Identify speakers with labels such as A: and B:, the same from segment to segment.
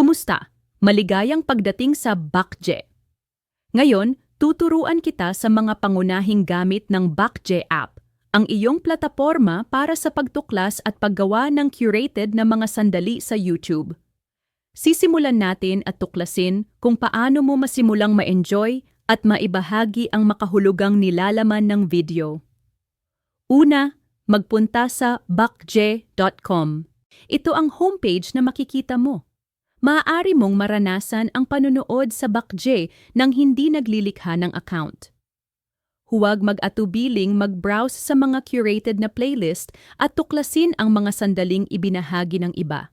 A: Kumusta? Maligayang pagdating sa Bakje. Ngayon, tuturuan kita sa mga pangunahing gamit ng Bakje app, ang iyong plataporma para sa pagtuklas at paggawa ng curated na mga sandali sa YouTube. Sisimulan natin at tuklasin kung paano mo masimulang ma-enjoy at maibahagi ang makahulugang nilalaman ng video. Una, magpunta sa bakje.com. Ito ang homepage na makikita mo. Maaari mong maranasan ang panunood sa Bakje nang hindi naglilikha ng account. Huwag mag-atubiling mag-browse sa mga curated na playlist at tuklasin ang mga sandaling ibinahagi ng iba.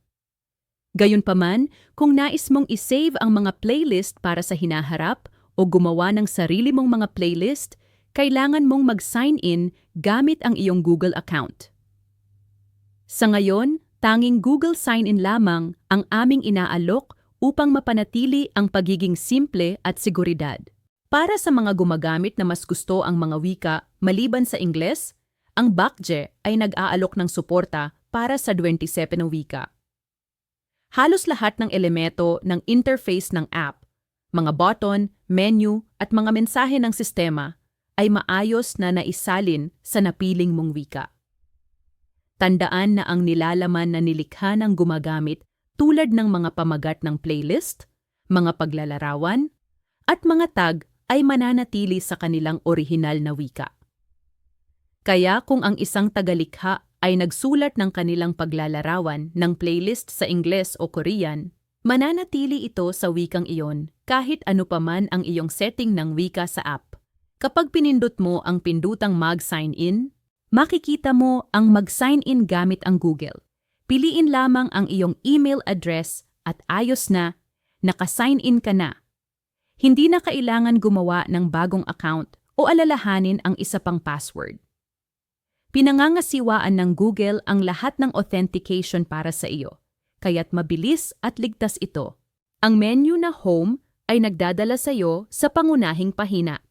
A: Gayunpaman, kung nais mong isave ang mga playlist para sa hinaharap o gumawa ng sarili mong mga playlist, kailangan mong mag-sign in gamit ang iyong Google account. Sa ngayon, tanging Google sign-in lamang ang aming inaalok upang mapanatili ang pagiging simple at seguridad. Para sa mga gumagamit na mas gusto ang mga wika maliban sa Ingles, ang Bakje ay nag-aalok ng suporta para sa 27 na wika. Halos lahat ng elemento ng interface ng app, mga button, menu at mga mensahe ng sistema ay maayos na naisalin sa napiling mong wika. Tandaan na ang nilalaman na nilikha ng gumagamit tulad ng mga pamagat ng playlist, mga paglalarawan, at mga tag ay mananatili sa kanilang orihinal na wika. Kaya kung ang isang tagalikha ay nagsulat ng kanilang paglalarawan ng playlist sa Ingles o Korean, mananatili ito sa wikang iyon kahit ano paman ang iyong setting ng wika sa app. Kapag pinindot mo ang pindutang mag-sign in, makikita mo ang mag-sign in gamit ang Google. Piliin lamang ang iyong email address at ayos na, naka-sign in ka na. Hindi na kailangan gumawa ng bagong account o alalahanin ang isa pang password. Pinangangasiwaan ng Google ang lahat ng authentication para sa iyo, kaya't mabilis at ligtas ito. Ang menu na Home ay nagdadala sa iyo sa pangunahing pahina.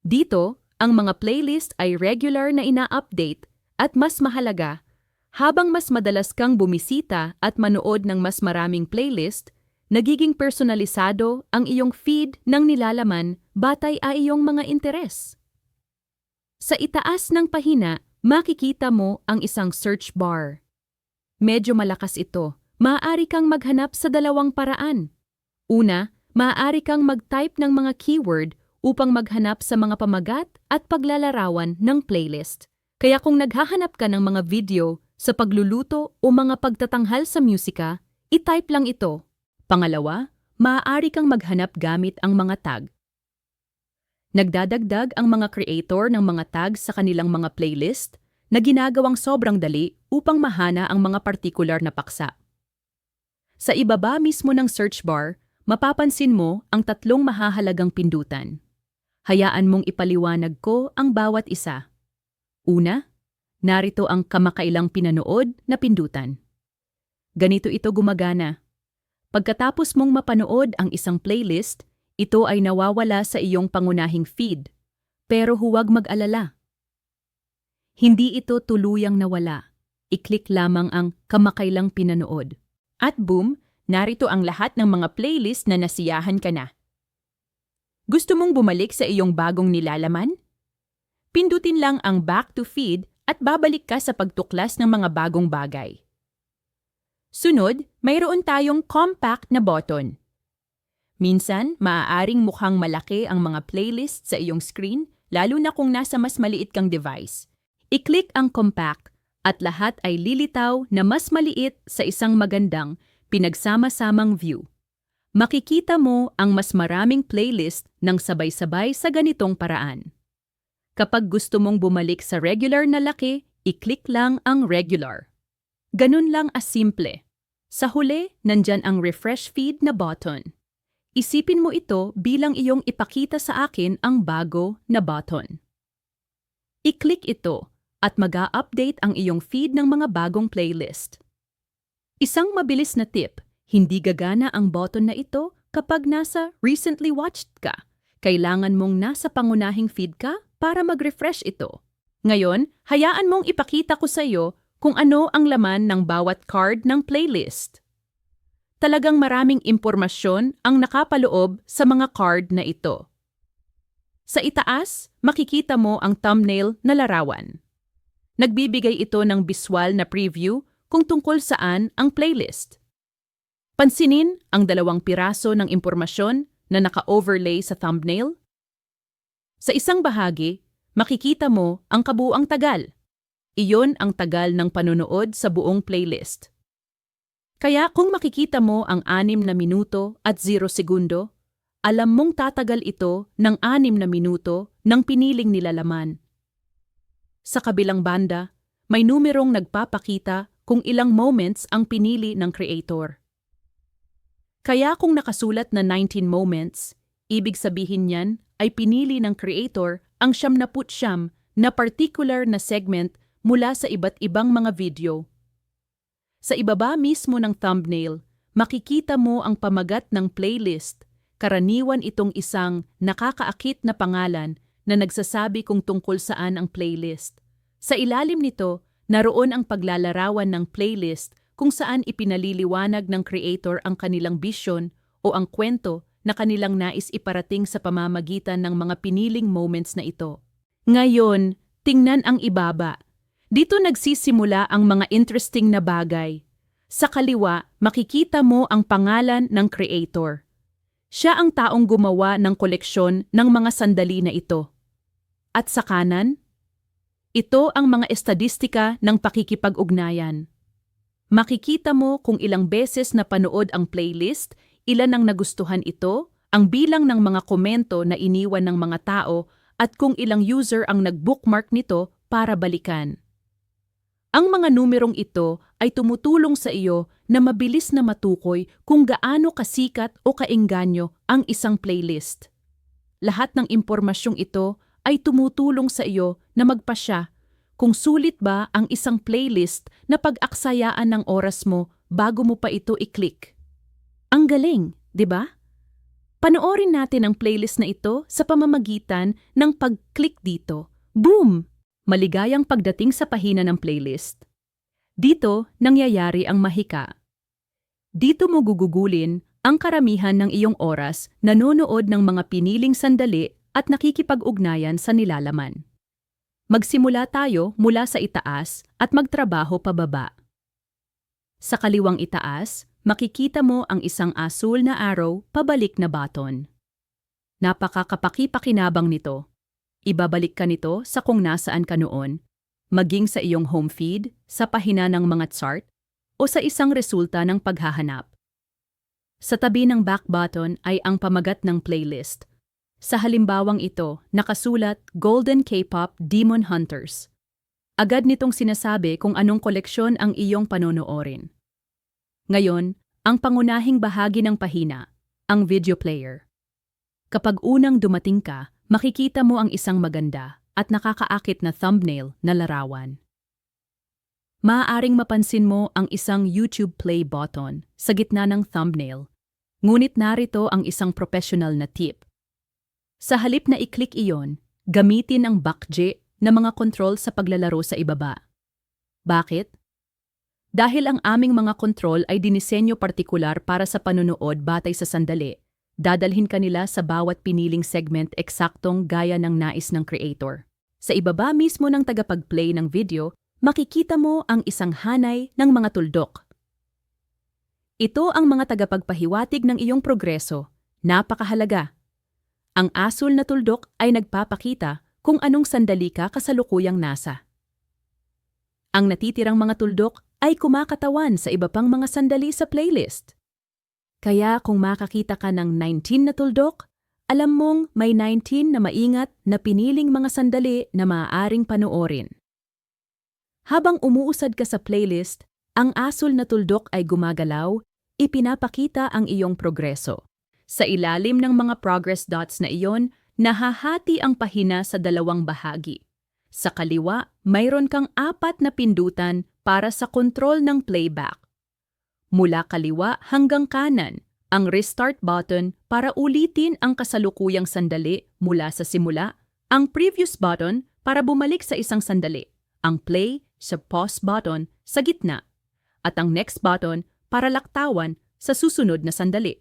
A: Dito, ang mga playlist ay regular na ina-update at mas mahalaga, habang mas madalas kang bumisita at manood ng mas maraming playlist, nagiging personalisado ang iyong feed ng nilalaman batay ay iyong mga interes. Sa itaas ng pahina, makikita mo ang isang search bar. Medyo malakas ito. Maaari kang maghanap sa dalawang paraan. Una, maaari kang mag-type ng mga keyword upang maghanap sa mga pamagat at paglalarawan ng playlist. Kaya kung naghahanap ka ng mga video sa pagluluto o mga pagtatanghal sa musika, i-type lang ito. Pangalawa, maaari kang maghanap gamit ang mga tag. Nagdadagdag ang mga creator ng mga tag sa kanilang mga playlist na ginagawang sobrang dali upang mahana ang mga partikular na paksa. Sa ibaba mismo ng search bar, mapapansin mo ang tatlong mahahalagang pindutan. Hayaan mong ipaliwanag ko ang bawat isa. Una, narito ang kamakailang pinanood na pindutan. Ganito ito gumagana. Pagkatapos mong mapanood ang isang playlist, ito ay nawawala sa iyong pangunahing feed. Pero huwag mag-alala. Hindi ito tuluyang nawala. I-click lamang ang kamakailang pinanood. At boom, narito ang lahat ng mga playlist na nasiyahan ka na. Gusto mong bumalik sa iyong bagong nilalaman? Pindutin lang ang back to feed at babalik ka sa pagtuklas ng mga bagong bagay. Sunod, mayroon tayong compact na button. Minsan, maaaring mukhang malaki ang mga playlist sa iyong screen, lalo na kung nasa mas maliit kang device. I-click ang compact at lahat ay lilitaw na mas maliit sa isang magandang, pinagsama-samang view makikita mo ang mas maraming playlist ng sabay-sabay sa ganitong paraan. Kapag gusto mong bumalik sa regular na laki, i-click lang ang regular. Ganun lang as simple. Sa huli, nandyan ang refresh feed na button. Isipin mo ito bilang iyong ipakita sa akin ang bago na button. I-click ito at mag update ang iyong feed ng mga bagong playlist. Isang mabilis na tip – hindi gagana ang button na ito kapag nasa recently watched ka. Kailangan mong nasa pangunahing feed ka para mag-refresh ito. Ngayon, hayaan mong ipakita ko sa iyo kung ano ang laman ng bawat card ng playlist. talagang maraming impormasyon ang nakapaloob sa mga card na ito. Sa itaas, makikita mo ang thumbnail na larawan. Nagbibigay ito ng visual na preview kung tungkol saan ang playlist. Pansinin ang dalawang piraso ng impormasyon na naka-overlay sa thumbnail. Sa isang bahagi, makikita mo ang kabuang tagal. Iyon ang tagal ng panunood sa buong playlist. Kaya kung makikita mo ang 6 na minuto at 0 segundo, alam mong tatagal ito ng 6 na minuto ng piniling nilalaman. Sa kabilang banda, may numerong nagpapakita kung ilang moments ang pinili ng creator. Kaya kung nakasulat na 19 moments, ibig sabihin niyan ay pinili ng creator ang siyam na putsyam na particular na segment mula sa iba't ibang mga video. Sa ibaba mismo ng thumbnail, makikita mo ang pamagat ng playlist. Karaniwan itong isang nakakaakit na pangalan na nagsasabi kung tungkol saan ang playlist. Sa ilalim nito, naroon ang paglalarawan ng playlist kung saan ipinaliliwanag ng creator ang kanilang vision o ang kwento na kanilang nais iparating sa pamamagitan ng mga piniling moments na ito. Ngayon, tingnan ang ibaba. Dito nagsisimula ang mga interesting na bagay. Sa kaliwa, makikita mo ang pangalan ng creator. Siya ang taong gumawa ng koleksyon ng mga sandali na ito. At sa kanan, ito ang mga estadistika ng pakikipag-ugnayan. Makikita mo kung ilang beses na panood ang playlist, ilan ang nagustuhan ito, ang bilang ng mga komento na iniwan ng mga tao at kung ilang user ang nag-bookmark nito para balikan. Ang mga numerong ito ay tumutulong sa iyo na mabilis na matukoy kung gaano kasikat o kaengganyo ang isang playlist. Lahat ng impormasyong ito ay tumutulong sa iyo na magpasya kung sulit ba ang isang playlist na pag-aksayaan ng oras mo bago mo pa ito i-click. Ang galing, di ba? Panoorin natin ang playlist na ito sa pamamagitan ng pag-click dito. Boom! Maligayang pagdating sa pahina ng playlist. Dito, nangyayari ang mahika. Dito mo gugugulin ang karamihan ng iyong oras nanonood ng mga piniling sandali at nakikipag-ugnayan sa nilalaman. Magsimula tayo mula sa itaas at magtrabaho pababa. Sa kaliwang itaas, makikita mo ang isang asul na arrow pabalik na button. Napakakapakipakinabang nito. Ibabalik ka nito sa kung nasaan ka noon, maging sa iyong home feed, sa pahina ng mga chart, o sa isang resulta ng paghahanap. Sa tabi ng back button ay ang pamagat ng playlist. Sa halimbawang ito, nakasulat Golden K-pop Demon Hunters. Agad nitong sinasabi kung anong koleksyon ang iyong panonoorin. Ngayon, ang pangunahing bahagi ng pahina, ang video player. Kapag unang dumating ka, makikita mo ang isang maganda at nakakaakit na thumbnail na larawan. Maaaring mapansin mo ang isang YouTube play button sa gitna ng thumbnail, ngunit narito ang isang professional na tip. Sa halip na i-click iyon, gamitin ang backje na mga control sa paglalaro sa ibaba. Bakit? Dahil ang aming mga control ay dinisenyo partikular para sa panunood batay sa sandali, dadalhin kanila sa bawat piniling segment eksaktong gaya ng nais ng creator. Sa ibaba mismo ng tagapag-play ng video, makikita mo ang isang hanay ng mga tuldok. Ito ang mga tagapagpahiwatig ng iyong progreso. Napakahalaga. Ang asul na tuldok ay nagpapakita kung anong sandali ka kasalukuyang nasa. Ang natitirang mga tuldok ay kumakatawan sa iba pang mga sandali sa playlist. Kaya kung makakita ka ng 19 na tuldok, alam mong may 19 na maingat na piniling mga sandali na maaaring panoorin. Habang umuusad ka sa playlist, ang asul na tuldok ay gumagalaw, ipinapakita ang iyong progreso. Sa ilalim ng mga progress dots na iyon, nahahati ang pahina sa dalawang bahagi. Sa kaliwa, mayroon kang apat na pindutan para sa kontrol ng playback. Mula kaliwa hanggang kanan, ang restart button para ulitin ang kasalukuyang sandali mula sa simula, ang previous button para bumalik sa isang sandali, ang play sa pause button sa gitna, at ang next button para laktawan sa susunod na sandali.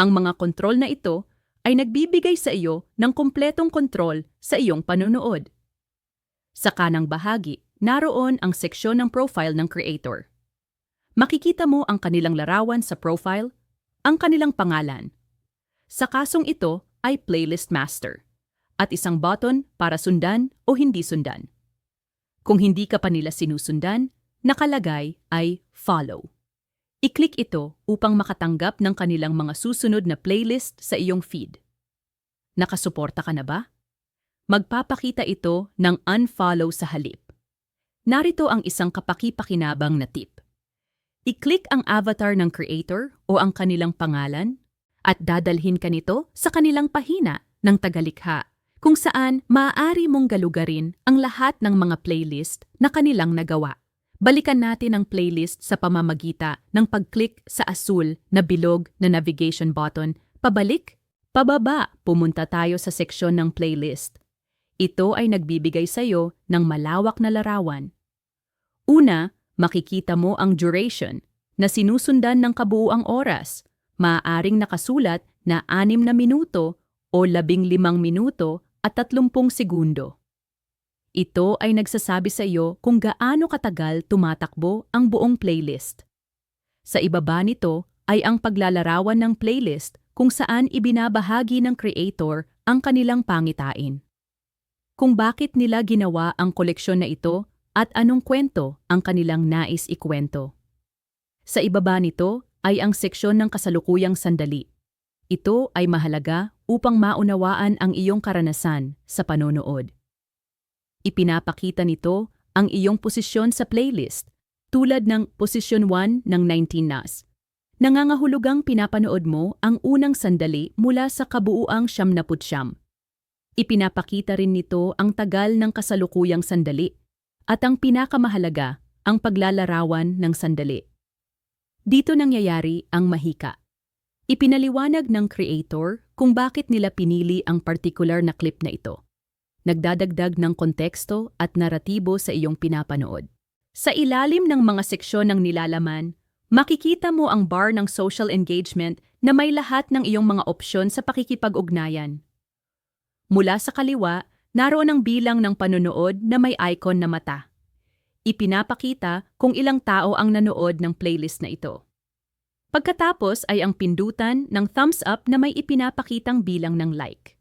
A: Ang mga kontrol na ito ay nagbibigay sa iyo ng kumpletong kontrol sa iyong panunood. Sa kanang bahagi, naroon ang seksyon ng profile ng creator. Makikita mo ang kanilang larawan sa profile, ang kanilang pangalan. Sa kasong ito ay Playlist Master at isang button para sundan o hindi sundan. Kung hindi ka pa nila sinusundan, nakalagay ay Follow. I-click ito upang makatanggap ng kanilang mga susunod na playlist sa iyong feed. Nakasuporta ka na ba? Magpapakita ito ng unfollow sa halip. Narito ang isang kapaki-pakinabang na tip. I-click ang avatar ng creator o ang kanilang pangalan at dadalhin ka nito sa kanilang pahina ng tagalikha kung saan maaari mong galugarin ang lahat ng mga playlist na kanilang nagawa. Balikan natin ang playlist sa pamamagita ng pag-click sa asul na bilog na navigation button. Pabalik, pababa, pumunta tayo sa seksyon ng playlist. Ito ay nagbibigay sa iyo ng malawak na larawan. Una, makikita mo ang duration na sinusundan ng kabuuang oras. Maaaring nakasulat na 6 na minuto o 15 minuto at 30 segundo. Ito ay nagsasabi sa iyo kung gaano katagal tumatakbo ang buong playlist. Sa ibaba nito ay ang paglalarawan ng playlist kung saan ibinabahagi ng creator ang kanilang pangitain. Kung bakit nila ginawa ang koleksyon na ito at anong kwento ang kanilang nais ikwento. Sa ibaba nito ay ang seksyon ng kasalukuyang sandali. Ito ay mahalaga upang maunawaan ang iyong karanasan sa panonood. Ipinapakita nito ang iyong posisyon sa playlist, tulad ng posisyon 1 ng 19 NAS. Nangangahulugang pinapanood mo ang unang sandali mula sa kabuuang siyam na putsyam. Ipinapakita rin nito ang tagal ng kasalukuyang sandali at ang pinakamahalaga, ang paglalarawan ng sandali. Dito nangyayari ang mahika. Ipinaliwanag ng creator kung bakit nila pinili ang particular na clip na ito nagdadagdag ng konteksto at naratibo sa iyong pinapanood. Sa ilalim ng mga seksyon ng nilalaman, makikita mo ang bar ng social engagement na may lahat ng iyong mga opsyon sa pakikipag-ugnayan. Mula sa kaliwa, naroon ang bilang ng panonood na may icon na mata. Ipinapakita kung ilang tao ang nanood ng playlist na ito. Pagkatapos ay ang pindutan ng thumbs up na may ipinapakitang bilang ng like.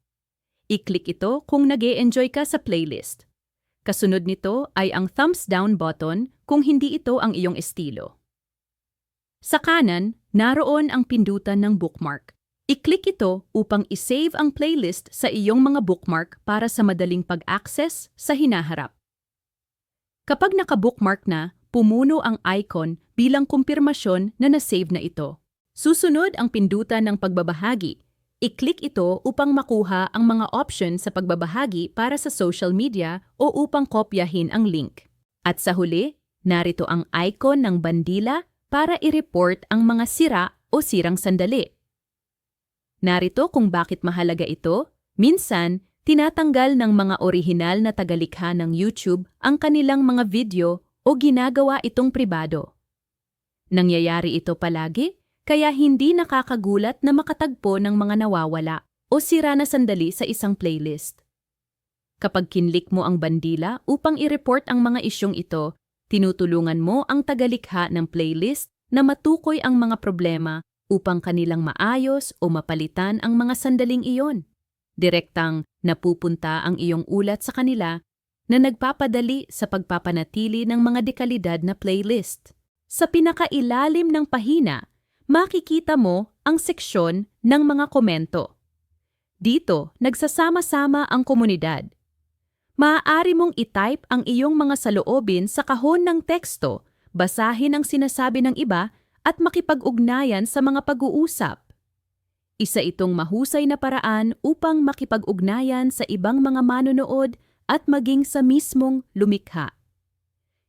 A: I-click ito kung nag enjoy ka sa playlist. Kasunod nito ay ang thumbs down button kung hindi ito ang iyong estilo. Sa kanan, naroon ang pindutan ng bookmark. I-click ito upang isave ang playlist sa iyong mga bookmark para sa madaling pag-access sa hinaharap. Kapag naka-bookmark na, pumuno ang icon bilang kumpirmasyon na nasave na ito. Susunod ang pindutan ng pagbabahagi I-click ito upang makuha ang mga option sa pagbabahagi para sa social media o upang kopyahin ang link. At sa huli, narito ang icon ng bandila para i-report ang mga sira o sirang sandali. Narito kung bakit mahalaga ito, minsan tinatanggal ng mga orihinal na tagalikha ng YouTube ang kanilang mga video o ginagawa itong pribado. Nangyayari ito palagi kaya hindi nakakagulat na makatagpo ng mga nawawala o sira na sandali sa isang playlist. Kapag kinlik mo ang bandila upang i-report ang mga isyong ito, tinutulungan mo ang tagalikha ng playlist na matukoy ang mga problema upang kanilang maayos o mapalitan ang mga sandaling iyon. Direktang napupunta ang iyong ulat sa kanila na nagpapadali sa pagpapanatili ng mga dekalidad na playlist. Sa pinakailalim ng pahina, makikita mo ang seksyon ng mga komento. Dito, nagsasama-sama ang komunidad. Maaari mong itype ang iyong mga saloobin sa kahon ng teksto, basahin ang sinasabi ng iba at makipag-ugnayan sa mga pag-uusap. Isa itong mahusay na paraan upang makipag-ugnayan sa ibang mga manonood at maging sa mismong lumikha.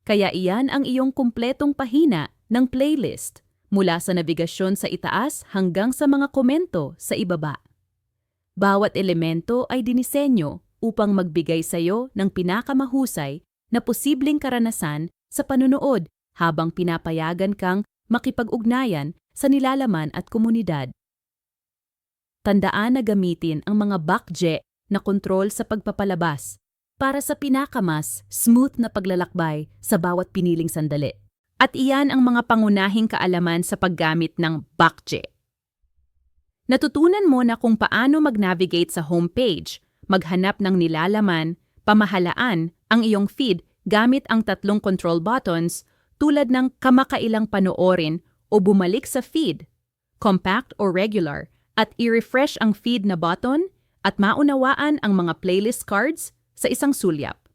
A: Kaya iyan ang iyong kumpletong pahina ng playlist – mula sa nabigasyon sa itaas hanggang sa mga komento sa ibaba. Bawat elemento ay dinisenyo upang magbigay sa iyo ng pinakamahusay na posibleng karanasan sa panunood habang pinapayagan kang makipag-ugnayan sa nilalaman at komunidad. Tandaan na gamitin ang mga bakje na kontrol sa pagpapalabas para sa pinakamas smooth na paglalakbay sa bawat piniling sandali. At iyan ang mga pangunahing kaalaman sa paggamit ng bakje. Natutunan mo na kung paano mag-navigate sa homepage, maghanap ng nilalaman, pamahalaan ang iyong feed gamit ang tatlong control buttons tulad ng kamakailang panoorin o bumalik sa feed, compact or regular, at i-refresh ang feed na button at maunawaan ang mga playlist cards sa isang sulyap.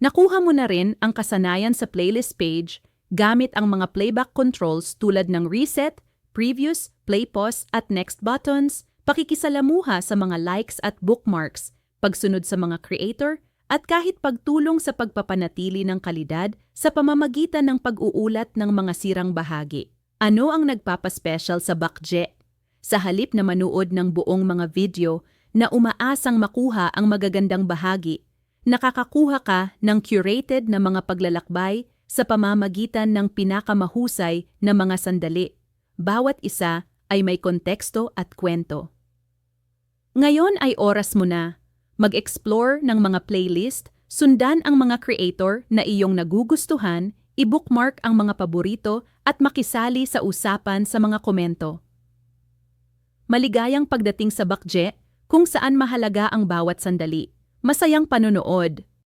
A: Nakuha mo na rin ang kasanayan sa playlist page gamit ang mga playback controls tulad ng reset, previous, play pause at next buttons, pakikisalamuha sa mga likes at bookmarks, pagsunod sa mga creator, at kahit pagtulong sa pagpapanatili ng kalidad sa pamamagitan ng pag-uulat ng mga sirang bahagi. Ano ang nagpapaspecial sa Bakje? Sa halip na manuod ng buong mga video na umaasang makuha ang magagandang bahagi, nakakakuha ka ng curated na mga paglalakbay sa pamamagitan ng pinakamahusay na mga sandali. Bawat isa ay may konteksto at kwento. Ngayon ay oras mo na mag-explore ng mga playlist, sundan ang mga creator na iyong nagugustuhan, i-bookmark ang mga paborito at makisali sa usapan sa mga komento. Maligayang pagdating sa Bakje kung saan mahalaga ang bawat sandali. Masayang panonood!